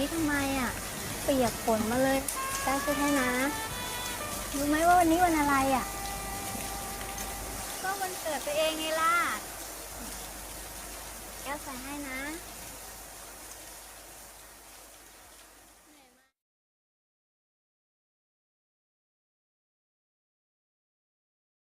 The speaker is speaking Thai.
นี้ทำไมอะ เปียกฝนมาเลยได้ช่วยให้นะ รู้ไหมว่าวันนี้วันอะไรอะ ก็วันเกิดตัวเองไงล่ะ